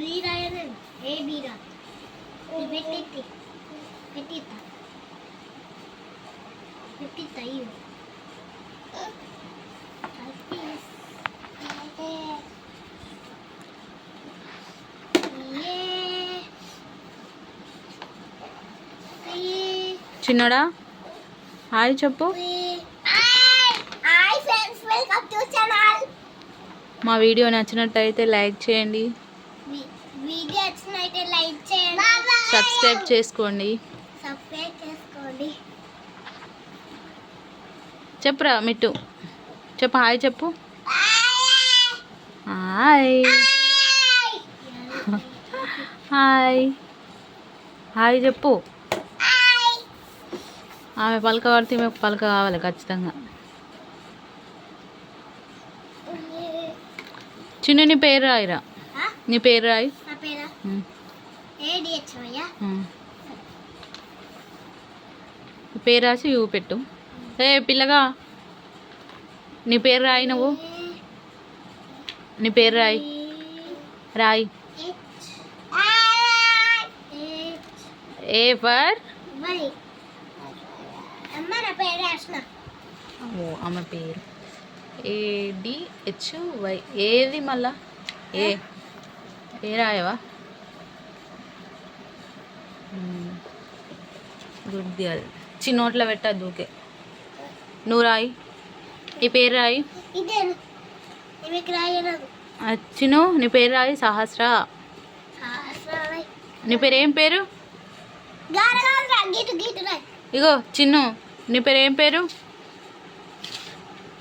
ఏ బీరా పెట్టి పెట్టిస్తా పెట్టిస్తా అయ్యో చిన్నోడా హాయ్ చెప్పు మా వీడియో నచ్చినట్టయితే లైక్ చేయండి. వీడియో లైక్ చేయండి. సబ్స్క్రైబ్ చేసుకోండి. సబ్స్క్రైబ్ చేసుకోండి. చెప్పురా మిట్టు. చెప్పు హాయ్ చెప్పు. హాయ్ హాయ్ హాయ్ చెప్పు. ఆమె పలక పడితే మీకు పలక కావాలి ఖచ్చితంగా. చిన్న నీ పేరు రాయిరా. నీ పేరు రాయి? పేరా? రాసి ఇవ్వు పెట్టు. ఏ పిల్లగా నీ పేరు రాయి నువ్వు? నీ పేరు రాయి. రాయి. A for? మరి అమ్మ పేరు రాసిన. ఓ ఆమె పేరు. ఏడి హెచ్ వై ఏది మళ్ళా? ఏ. ఏ రాయవా? గుడ్ గర్ల్ చిన్నోట్లో పెట్టద్దు ఓకే నువ్వు రాయి. నీ పేరు రాయి. చిన్ను నీ పేరు రాయి సహస్ర. నీ పేరు ఏం పేరు? ఇగో చిన్ను నీ పేరు ఏం పేరు?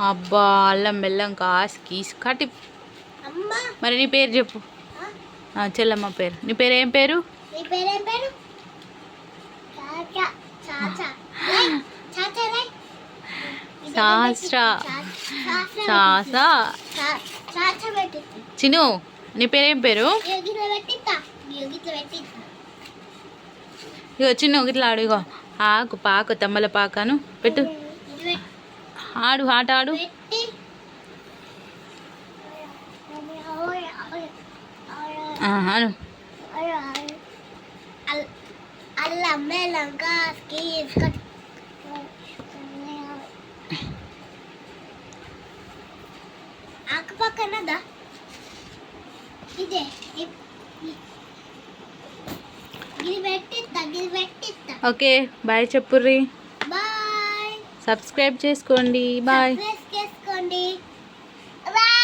అబ్బా అల్లం బెల్లం కాసి కీసి కట్టి అమ్మ. మరి నీ పేరు చెప్పు. చెల్లమ్మ పేరు. నీ పేరు ఏం పేరు? సాసా చిను నీ పేరు పేరు? ఇగో చిన్ను ఇట్లా ఆడు ఇగో. ఆకు పాకు తమ్మల పాకను పెట్టి. ఆడు ఆట ఆడు. ఇ- ఇ- ఇది పెట్టిస్తా ఇది పెట్టిస్తా ఓకే బాయ్ చెప్పుర్రి బాయ్ సబ్స్క్రైబ్ చేసుకోండి బాయ్ సబ్స్క్రైబ్ చేసుకోండి బాయ్